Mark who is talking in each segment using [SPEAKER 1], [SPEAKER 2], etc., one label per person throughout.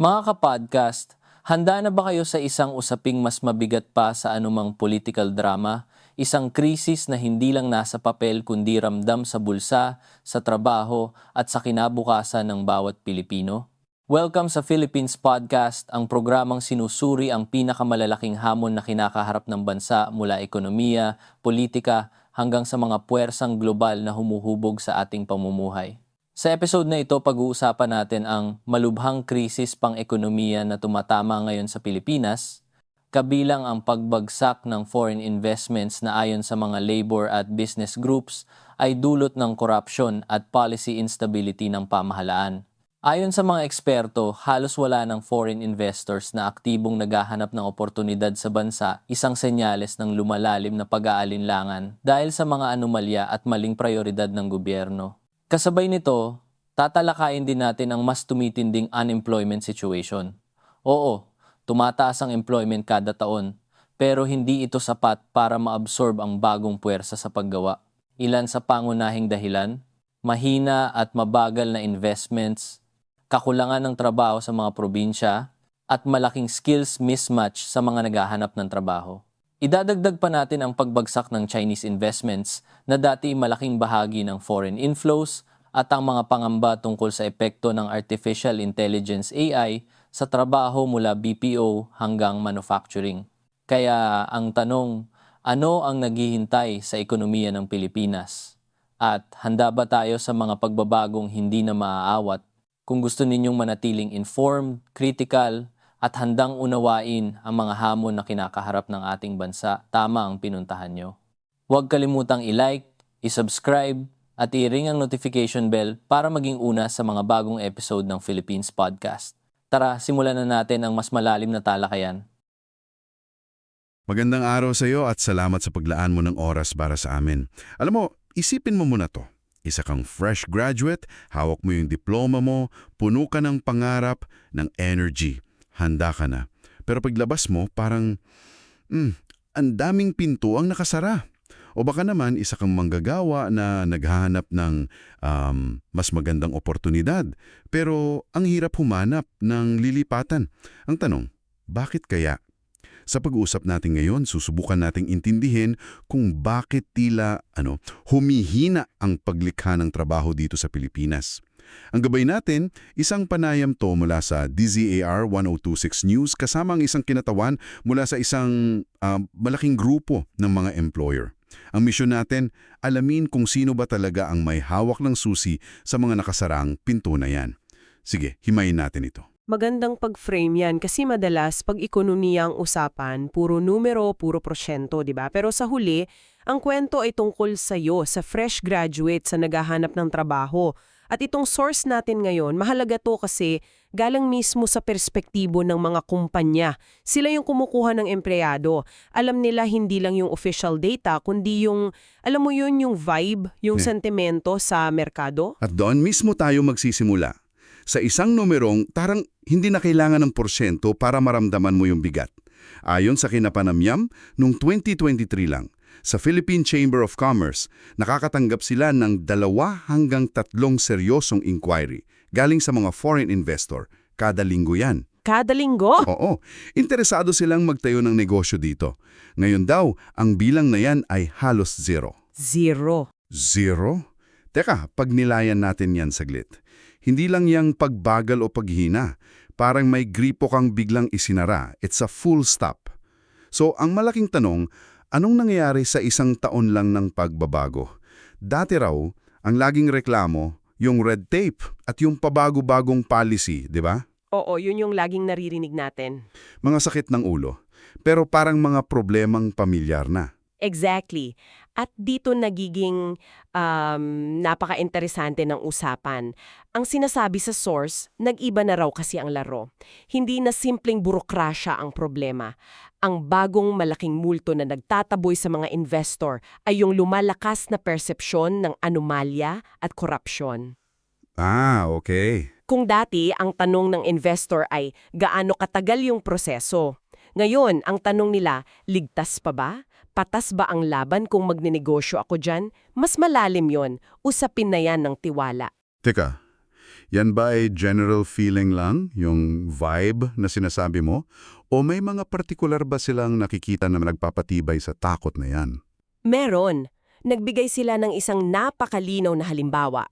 [SPEAKER 1] Mga kapodcast, handa na ba kayo sa isang usaping mas mabigat pa sa anumang political drama? Isang krisis na hindi lang nasa papel kundi ramdam sa bulsa, sa trabaho at sa kinabukasan ng bawat Pilipino? Welcome sa Philippines Podcast, ang programang sinusuri ang pinakamalalaking hamon na kinakaharap ng bansa mula ekonomiya, politika, hanggang sa mga puwersang global na humuhubog sa ating pamumuhay. Sa episode na ito, pag-uusapan natin ang malubhang krisis pang-ekonomiya na tumatama ngayon sa Pilipinas, kabilang ang pagbagsak ng foreign investments na ayon sa mga labor at business groups ay dulot ng corruption at policy instability ng pamahalaan. Ayon sa mga eksperto, halos wala ng foreign investors na aktibong naghahanap ng oportunidad sa bansa, isang senyales ng lumalalim na pag-aalinlangan dahil sa mga anomalya at maling prioridad ng gobyerno. Kasabay nito, tatalakayin din natin ang mas tumitinding unemployment situation. Oo, tumataas ang employment kada taon, pero hindi ito sapat para maabsorb ang bagong puwersa sa paggawa. Ilan sa pangunahing dahilan? Mahina at mabagal na investments, kakulangan ng trabaho sa mga probinsya, at malaking skills mismatch sa mga naghahanap ng trabaho. Idadagdag pa natin ang pagbagsak ng Chinese investments na dati malaking bahagi ng foreign inflows at ang mga pangamba tungkol sa epekto ng artificial intelligence AI sa trabaho mula BPO hanggang manufacturing. Kaya ang tanong, ano ang naghihintay sa ekonomiya ng Pilipinas? At handa ba tayo sa mga pagbabagong hindi na maaawat? Kung gusto ninyong manatiling informed, critical, at handang unawain ang mga hamon na kinakaharap ng ating bansa, tama ang pinuntahan nyo. Huwag kalimutang i-like, i-subscribe, at i-ring ang notification bell para maging una sa mga bagong episode ng Philippines Podcast. Tara, simulan na natin ang mas malalim na talakayan.
[SPEAKER 2] Magandang araw sa iyo at salamat sa paglaan mo ng oras para sa amin. Alam mo, isipin mo muna to. Isa kang fresh graduate, hawak mo yung diploma mo, puno ka ng pangarap, ng energy. Handa ka na. Pero paglabas mo, parang, hmm, ang daming pinto ang nakasara. O baka naman isa kang manggagawa na naghahanap ng um, mas magandang oportunidad. Pero ang hirap humanap ng lilipatan. Ang tanong, bakit kaya? Sa pag-uusap natin ngayon, susubukan nating intindihin kung bakit tila ano, humihina ang paglikha ng trabaho dito sa Pilipinas. Ang gabay natin, isang panayam to mula sa DZAR 1026 News kasama ang isang kinatawan mula sa isang uh, malaking grupo ng mga employer. Ang misyon natin, alamin kung sino ba talaga ang may hawak ng susi sa mga nakasarang pinto na yan. Sige, himayin natin ito.
[SPEAKER 3] Magandang pag-frame yan kasi madalas pag ekonomiya ang usapan, puro numero, puro prosyento, di ba? Pero sa huli, ang kwento ay tungkol sa iyo, sa fresh graduate sa naghahanap ng trabaho. At itong source natin ngayon, mahalaga to kasi galang mismo sa perspektibo ng mga kumpanya. Sila yung kumukuha ng empleyado. Alam nila hindi lang yung official data, kundi yung, alam mo yun, yung vibe, yung
[SPEAKER 2] Yeah.
[SPEAKER 3] sentimento sa merkado.
[SPEAKER 2] At doon mismo tayo magsisimula. Sa isang numerong, tarang hindi na kailangan ng porsyento para maramdaman mo yung bigat. Ayon sa kinapanamyam, noong 2023 lang, sa Philippine Chamber of Commerce, nakakatanggap sila ng dalawa hanggang tatlong seryosong inquiry galing sa mga foreign investor. Kada linggo yan.
[SPEAKER 3] Kada linggo?
[SPEAKER 2] Oo, interesado silang magtayo ng negosyo dito. Ngayon daw, ang bilang na yan ay halos zero.
[SPEAKER 3] Zero.
[SPEAKER 2] Zero? Teka, pag nilayan natin yan saglit. Hindi lang yang pagbagal o paghina. Parang may gripo kang biglang isinara. It's a full stop. So, ang malaking tanong, anong nangyayari sa isang taon lang ng pagbabago? Dati raw, ang laging reklamo, yung red tape at yung pabago-bagong policy, di ba?
[SPEAKER 3] Oo, yun yung laging naririnig natin.
[SPEAKER 2] Mga sakit ng ulo. Pero parang mga problemang pamilyar na.
[SPEAKER 3] Exactly. At dito nagiging um, napaka-interesante ng usapan. Ang sinasabi sa source, nag-iba na raw kasi ang laro. Hindi na simpleng burokrasya ang problema. Ang bagong malaking multo na nagtataboy sa mga investor ay yung lumalakas na persepsyon ng anomalya at korupsyon.
[SPEAKER 2] Ah, okay.
[SPEAKER 3] Kung dati ang tanong ng investor ay gaano katagal yung proseso. Ngayon, ang tanong nila, ligtas pa ba? Patas ba ang laban kung magninegosyo ako dyan? Mas malalim yon. Usapin na yan ng tiwala.
[SPEAKER 2] Teka, Yan ba ay general feeling lang, yung vibe na sinasabi mo? O may mga partikular ba silang nakikita na nagpapatibay sa takot na yan?
[SPEAKER 3] Meron. Nagbigay sila ng isang napakalinaw na halimbawa.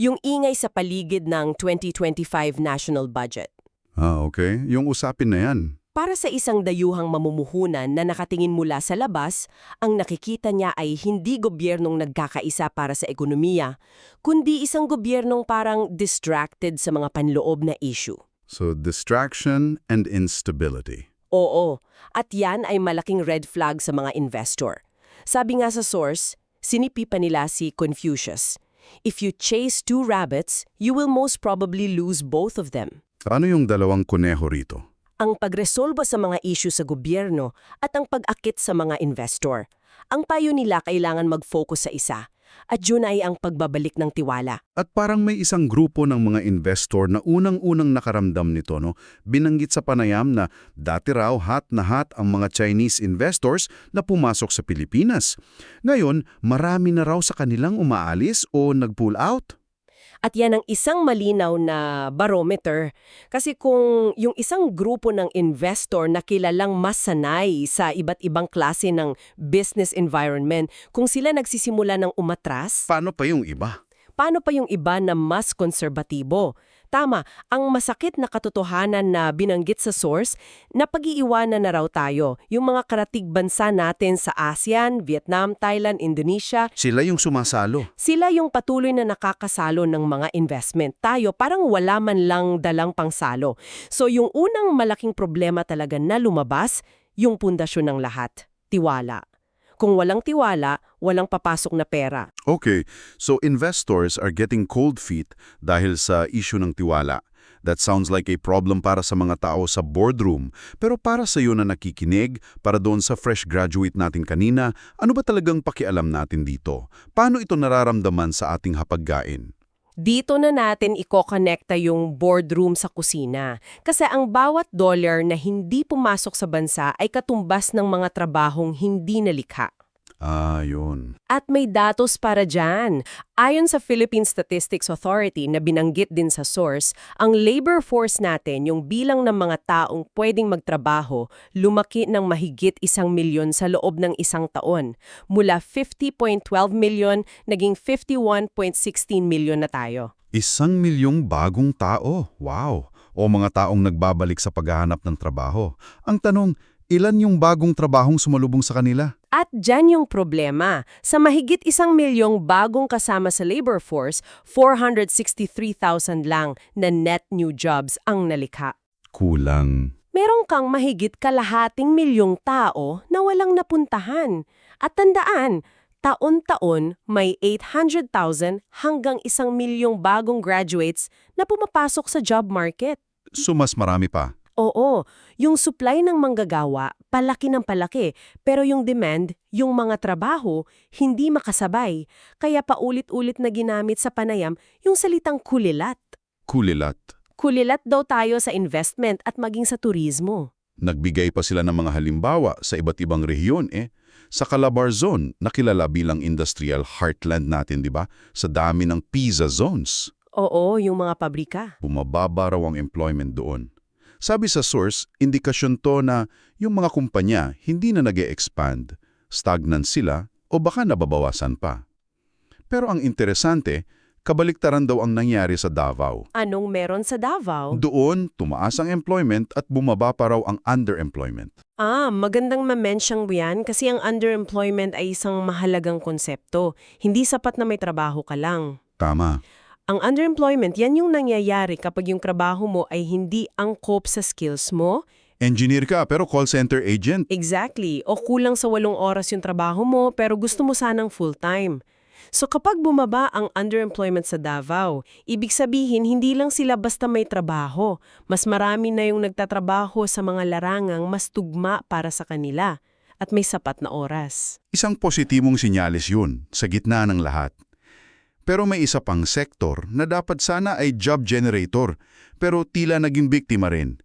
[SPEAKER 3] Yung ingay sa paligid ng 2025 national budget.
[SPEAKER 2] Ah, okay. Yung usapin na yan.
[SPEAKER 3] Para sa isang dayuhang mamumuhunan na nakatingin mula sa labas, ang nakikita niya ay hindi gobyernong nagkakaisa para sa ekonomiya, kundi isang gobyernong parang distracted sa mga panloob na issue.
[SPEAKER 2] So, distraction and instability.
[SPEAKER 3] Oo, at yan ay malaking red flag sa mga investor. Sabi nga sa source, sinipi pa nila si Confucius. If you chase two rabbits, you will most probably lose both of them.
[SPEAKER 2] Ano yung dalawang kuneho rito?
[SPEAKER 3] Ang pagresolba sa mga issue sa gobyerno at ang pag-akit sa mga investor. Ang payo nila kailangan mag-focus sa isa. At yun ay ang pagbabalik ng tiwala.
[SPEAKER 2] At parang may isang grupo ng mga investor na unang-unang nakaramdam nito, no? Binanggit sa panayam na dati raw hat na hat ang mga Chinese investors na pumasok sa Pilipinas. Ngayon, marami na raw sa kanilang umaalis o nag-pull out.
[SPEAKER 3] At yan ang isang malinaw na barometer. Kasi kung yung isang grupo ng investor na kilalang mas sanay sa iba't ibang klase ng business environment, kung sila nagsisimula ng umatras,
[SPEAKER 2] Paano pa yung iba?
[SPEAKER 3] paano pa yung iba na mas konserbatibo? Tama, ang masakit na katotohanan na binanggit sa source, napag-iiwanan na raw tayo. Yung mga karatig bansa natin sa ASEAN, Vietnam, Thailand, Indonesia,
[SPEAKER 2] Sila yung sumasalo.
[SPEAKER 3] sila yung patuloy na nakakasalo ng mga investment. Tayo parang wala man lang dalang pangsalo. So yung unang malaking problema talaga na lumabas, yung pundasyon ng lahat, tiwala. Kung walang tiwala, walang papasok na pera.
[SPEAKER 2] Okay, so investors are getting cold feet dahil sa issue ng tiwala. That sounds like a problem para sa mga tao sa boardroom. Pero para sa iyo na nakikinig, para doon sa fresh graduate natin kanina, ano ba talagang pakialam natin dito? Paano ito nararamdaman sa ating hapaggain?
[SPEAKER 3] Dito na natin iko-connecta yung boardroom sa kusina. Kasi ang bawat dollar na hindi pumasok sa bansa ay katumbas ng mga trabahong hindi nalikha.
[SPEAKER 2] Ah, yun.
[SPEAKER 3] At may datos para dyan. Ayon sa Philippine Statistics Authority na binanggit din sa source, ang labor force natin, yung bilang ng mga taong pwedeng magtrabaho, lumaki ng mahigit isang milyon sa loob ng isang taon. Mula 50.12 milyon, naging 51.16 milyon na tayo.
[SPEAKER 2] Isang milyong bagong tao. Wow! O mga taong nagbabalik sa paghahanap ng trabaho. Ang tanong, ilan yung bagong trabahong sumalubong sa kanila?
[SPEAKER 3] At dyan yung problema. Sa mahigit isang milyong bagong kasama sa labor force, 463,000 lang na net new jobs ang nalikha.
[SPEAKER 2] Kulang.
[SPEAKER 3] Meron kang mahigit kalahating milyong tao na walang napuntahan. At tandaan, taon-taon may 800,000 hanggang isang milyong bagong graduates na pumapasok sa job market.
[SPEAKER 2] So mas marami pa.
[SPEAKER 3] Oo, yung supply ng manggagawa, palaki ng palaki, pero yung demand, yung mga trabaho, hindi makasabay. Kaya paulit-ulit na ginamit sa panayam yung salitang kulilat.
[SPEAKER 2] Kulilat.
[SPEAKER 3] Kulilat daw tayo sa investment at maging sa turismo.
[SPEAKER 2] Nagbigay pa sila ng mga halimbawa sa iba't ibang rehiyon eh. Sa Calabar Zone, nakilala bilang industrial heartland natin, di ba? Sa dami ng PISA zones.
[SPEAKER 3] Oo, yung mga pabrika.
[SPEAKER 2] Bumababa raw ang employment doon. Sabi sa source, indikasyon to na yung mga kumpanya hindi na nag expand stagnant sila o baka nababawasan pa. Pero ang interesante, kabaliktaran daw ang nangyari sa Davao.
[SPEAKER 3] Anong meron sa Davao?
[SPEAKER 2] Doon, tumaas ang employment at bumaba pa raw ang underemployment.
[SPEAKER 3] Ah, magandang ma-mention mo yan kasi ang underemployment ay isang mahalagang konsepto. Hindi sapat na may trabaho ka lang.
[SPEAKER 2] Tama.
[SPEAKER 3] Ang underemployment, yan yung nangyayari kapag yung trabaho mo ay hindi angkop sa skills mo.
[SPEAKER 2] Engineer ka pero call center agent.
[SPEAKER 3] Exactly. O kulang sa walong oras yung trabaho mo pero gusto mo sanang full-time. So kapag bumaba ang underemployment sa Davao, ibig sabihin hindi lang sila basta may trabaho. Mas marami na yung nagtatrabaho sa mga larangang mas tugma para sa kanila at may sapat na oras.
[SPEAKER 2] Isang positibong sinyalis yun sa gitna ng lahat. Pero may isa pang sektor na dapat sana ay job generator pero tila naging biktima rin.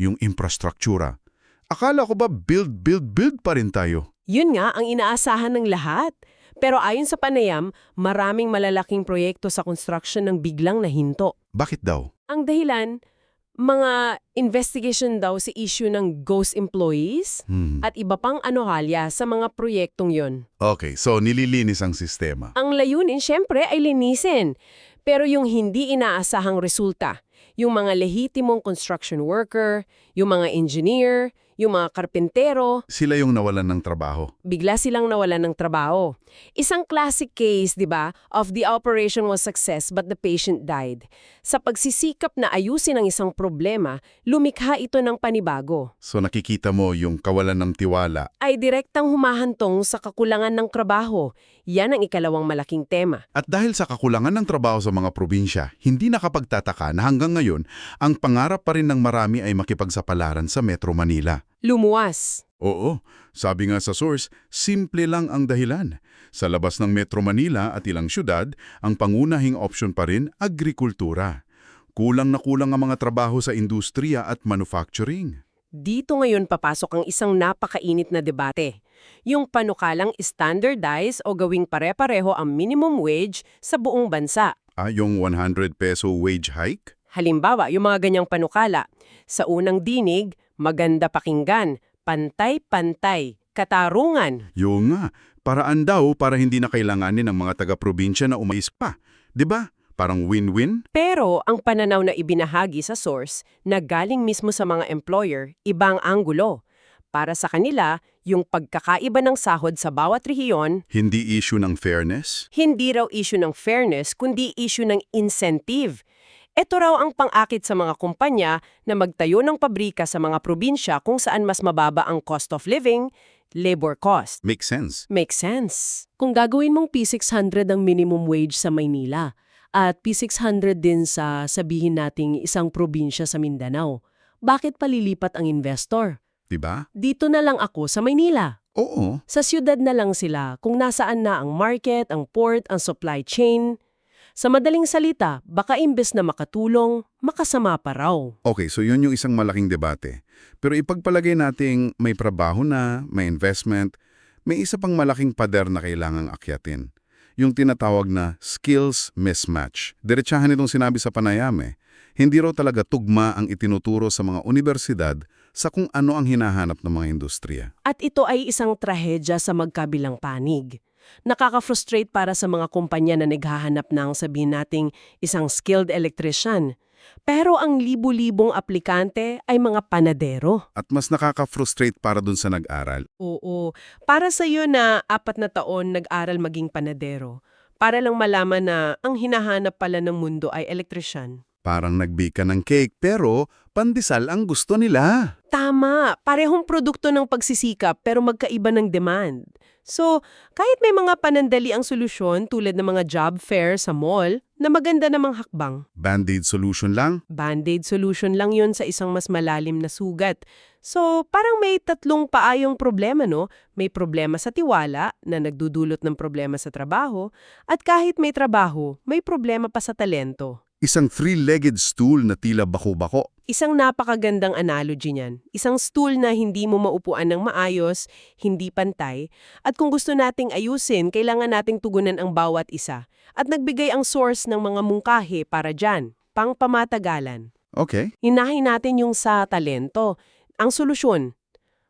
[SPEAKER 2] Yung infrastruktura. Akala ko ba build, build, build pa rin tayo?
[SPEAKER 3] Yun nga ang inaasahan ng lahat. Pero ayon sa panayam, maraming malalaking proyekto sa construction ng biglang nahinto.
[SPEAKER 2] Bakit daw?
[SPEAKER 3] Ang dahilan, mga investigation daw sa issue ng ghost employees
[SPEAKER 2] Hmm.
[SPEAKER 3] at iba pang anohalya sa mga proyektong yon.
[SPEAKER 2] Okay, so nililinis ang sistema.
[SPEAKER 3] Ang layunin, syempre, ay linisin. Pero yung hindi inaasahang resulta, yung mga lehitimong construction worker, yung mga engineer, yung mga karpentero,
[SPEAKER 2] Sila yung nawalan ng trabaho.
[SPEAKER 3] bigla silang nawalan ng trabaho. Isang classic case, di ba, of the operation was success but the patient died. Sa pagsisikap na ayusin ang isang problema, lumikha ito ng panibago.
[SPEAKER 2] So nakikita mo yung kawalan ng tiwala.
[SPEAKER 3] Ay direktang humahantong sa kakulangan ng trabaho. Yan ang ikalawang malaking tema.
[SPEAKER 2] At dahil sa kakulangan ng trabaho sa mga probinsya, hindi nakapagtataka na hanggang ngayon, ang pangarap pa rin ng marami ay makipagsapalaran sa Metro Manila.
[SPEAKER 3] Lumuwas.
[SPEAKER 2] Oo, sabi nga sa source, simple lang ang dahilan. Sa labas ng Metro Manila at ilang syudad, ang pangunahing opsyon pa rin, agrikultura. Kulang na kulang ang mga trabaho sa industriya at manufacturing.
[SPEAKER 3] Dito ngayon papasok ang isang napakainit na debate. Yung panukalang standardize o gawing pare-pareho ang minimum wage sa buong bansa.
[SPEAKER 2] Ah, yung 100 peso wage hike?
[SPEAKER 3] Halimbawa, yung mga ganyang panukala. Sa unang dinig, maganda pakinggan, pantay-pantay, katarungan.
[SPEAKER 2] Yung nga, paraan daw para hindi na kailanganin ng mga taga-probinsya na umais pa. ba? Parang win-win?
[SPEAKER 3] Pero ang pananaw na ibinahagi sa source na galing mismo sa mga employer, ibang anggulo. Para sa kanila, yung pagkakaiba ng sahod sa bawat rehiyon,
[SPEAKER 2] Hindi issue ng fairness?
[SPEAKER 3] hindi raw issue ng fairness kundi issue ng incentive. Ito raw ang pang-akit sa mga kumpanya na magtayo ng pabrika sa mga probinsya kung saan mas mababa ang cost of living, labor cost.
[SPEAKER 2] Makes sense.
[SPEAKER 3] Makes sense.
[SPEAKER 4] Kung gagawin mong P600 ang minimum wage sa Maynila at P600 din sa sabihin nating isang probinsya sa Mindanao, bakit palilipat ang investor?
[SPEAKER 2] 'Di ba?
[SPEAKER 4] Dito na lang ako sa Maynila.
[SPEAKER 2] Oo.
[SPEAKER 4] Sa siyudad na lang sila kung nasaan na ang market, ang port, ang supply chain. Sa madaling salita, baka imbes na makatulong, makasama pa raw.
[SPEAKER 2] Okay, so yun yung isang malaking debate. Pero ipagpalagay nating may trabaho na, may investment, may isa pang malaking pader na kailangang akyatin. Yung tinatawag na skills mismatch. Diretsahan itong sinabi sa panayam eh. Hindi raw talaga tugma ang itinuturo sa mga universidad sa kung ano ang hinahanap ng mga industriya.
[SPEAKER 4] At ito ay isang trahedya sa magkabilang panig. Nakaka-frustrate para sa mga kumpanya na naghahanap ng sabihin nating isang skilled electrician. Pero ang libu-libong aplikante ay mga panadero.
[SPEAKER 2] At mas nakaka-frustrate para dun sa nag-aral.
[SPEAKER 5] Oo. Para sa iyo na apat na taon nag-aral maging panadero, para lang malaman na ang hinahanap pala ng mundo ay elektrisyan.
[SPEAKER 2] Parang nagbika ng cake pero pandesal ang gusto nila.
[SPEAKER 5] Tama, parehong produkto ng pagsisikap pero magkaiba ng demand. So, kahit may mga panandali ang solusyon tulad ng mga job fair sa mall, na maganda namang hakbang.
[SPEAKER 2] Band-aid solution lang?
[SPEAKER 5] Band-aid solution lang yun sa isang mas malalim na sugat. So, parang may tatlong paayong problema, no? May problema sa tiwala, na nagdudulot ng problema sa trabaho, at kahit may trabaho, may problema pa sa talento.
[SPEAKER 2] Isang three-legged stool na tila bako-bako.
[SPEAKER 5] Isang napakagandang analogy niyan. Isang stool na hindi mo maupuan ng maayos, hindi pantay, at kung gusto nating ayusin, kailangan nating tugunan ang bawat isa. At nagbigay ang source ng mga mungkahi para dyan, pang pamatagalan.
[SPEAKER 2] Okay.
[SPEAKER 5] Hinahin natin yung sa talento. Ang solusyon,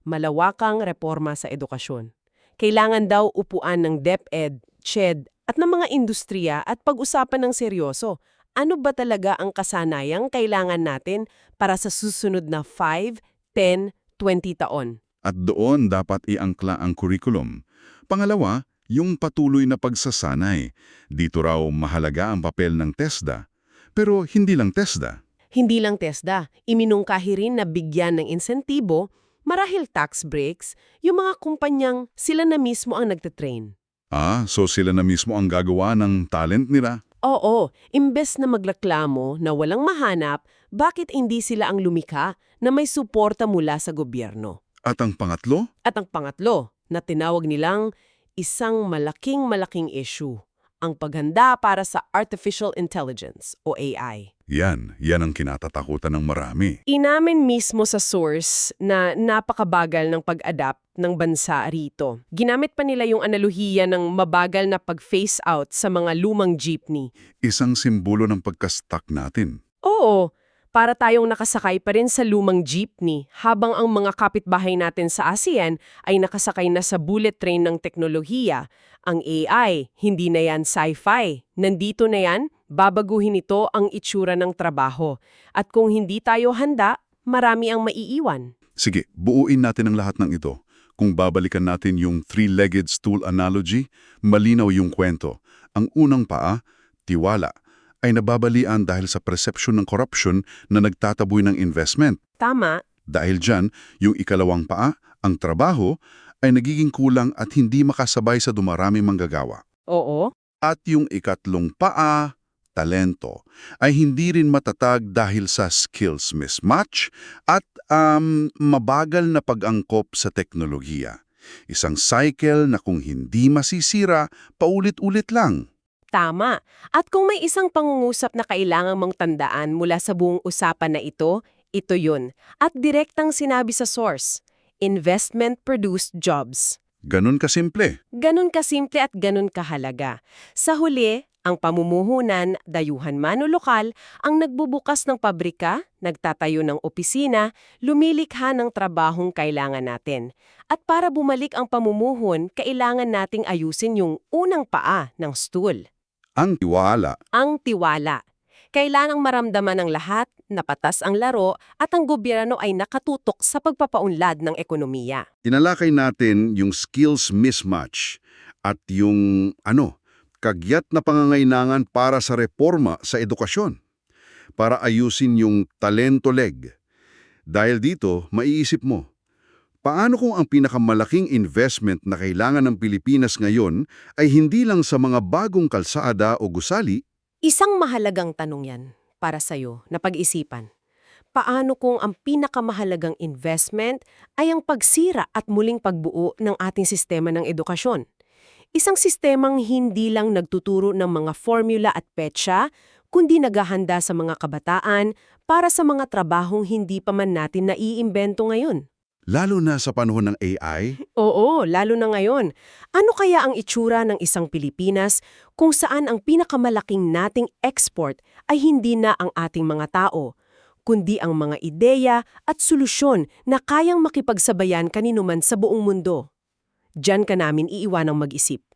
[SPEAKER 5] malawakang reforma sa edukasyon. Kailangan daw upuan ng DepEd, CHED, at ng mga industriya at pag-usapan ng seryoso. Ano ba talaga ang kasanayang kailangan natin para sa susunod na 5, 10, 20 taon?
[SPEAKER 2] At doon dapat iangkla ang curriculum. Pangalawa, yung patuloy na pagsasanay. Dito raw mahalaga ang papel ng TESDA. Pero hindi lang TESDA.
[SPEAKER 5] Hindi lang TESDA, iminungkahi rin na bigyan ng insentibo, marahil tax breaks, yung mga kumpanyang sila na mismo ang nagtitrain.
[SPEAKER 2] Ah, so sila na mismo ang gagawa ng talent nila?
[SPEAKER 5] Oo, imbes na magreklamo na walang mahanap, bakit hindi sila ang lumika na may suporta mula sa gobyerno?
[SPEAKER 2] At ang pangatlo?
[SPEAKER 5] At ang pangatlo, na tinawag nilang isang malaking-malaking issue, ang paghanda para sa artificial intelligence o AI.
[SPEAKER 2] Yan, yan ang kinatatakutan ng marami.
[SPEAKER 3] Inamin mismo sa source na napakabagal ng pag-adapt ng bansa rito. Ginamit pa nila yung analohiya ng mabagal na pag-phase out sa mga lumang jeepney.
[SPEAKER 2] Isang simbolo ng pagka-stuck natin.
[SPEAKER 3] Oo, para tayong nakasakay pa rin sa lumang jeepney habang ang mga kapitbahay natin sa ASEAN ay nakasakay na sa bullet train ng teknolohiya. Ang AI, hindi na yan sci-fi. Nandito na yan, babaguhin ito ang itsura ng trabaho. At kung hindi tayo handa, marami ang maiiwan.
[SPEAKER 2] Sige, buuin natin ang lahat ng ito. Kung babalikan natin yung three-legged stool analogy, malinaw yung kwento. Ang unang paa, tiwala, ay nababalian dahil sa perception ng corruption na nagtataboy ng investment.
[SPEAKER 3] Tama,
[SPEAKER 2] Dahil dyan, yung ikalawang paa, ang trabaho, ay nagiging kulang at hindi makasabay sa dumaraming manggagawa.
[SPEAKER 3] oo.
[SPEAKER 2] At yung ikatlong paa, talento, ay hindi rin matatag dahil sa skills mismatch at um, mabagal na pag-angkop sa teknolohiya. Isang cycle na kung hindi masisira, paulit-ulit lang.
[SPEAKER 3] Tama. At kung may isang pangungusap na kailangang mong tandaan mula sa buong usapan na ito, ito yun. At direktang sinabi sa source, investment-produced jobs.
[SPEAKER 2] Ganun kasimple.
[SPEAKER 3] Ganun kasimple at ganun kahalaga. Sa huli, ang pamumuhunan, dayuhan man o lokal, ang nagbubukas ng pabrika, nagtatayo ng opisina, lumilikha ng trabahong kailangan natin. At para bumalik ang pamumuhon, kailangan nating ayusin yung unang paa ng stool.
[SPEAKER 2] Ang tiwala,
[SPEAKER 3] ang tiwala. Kailangang maramdaman ng lahat na patas ang laro at ang gobyerno ay nakatutok sa pagpapaunlad ng ekonomiya.
[SPEAKER 2] tinalakay natin yung skills mismatch at yung ano, kagyat na pangangailangan para sa reforma sa edukasyon. Para ayusin yung talento leg. Dahil dito, maiisip mo, paano kung ang pinakamalaking investment na kailangan ng Pilipinas ngayon ay hindi lang sa mga bagong kalsada o gusali,
[SPEAKER 3] Isang mahalagang tanong yan para sa'yo na pag-isipan. Paano kung ang pinakamahalagang investment ay ang pagsira at muling pagbuo ng ating sistema ng edukasyon? Isang sistemang hindi lang nagtuturo ng mga formula at petsa, kundi naghahanda sa mga kabataan para sa mga trabahong hindi pa man natin naiimbento ngayon.
[SPEAKER 2] Lalo na sa panahon ng AI,
[SPEAKER 3] Oo, lalo na ngayon. Ano kaya ang itsura ng isang Pilipinas kung saan ang pinakamalaking nating export ay hindi na ang ating mga tao, kundi ang mga ideya at solusyon na kayang makipagsabayan kaninuman sa buong mundo? Diyan ka namin iiwanang mag-isip.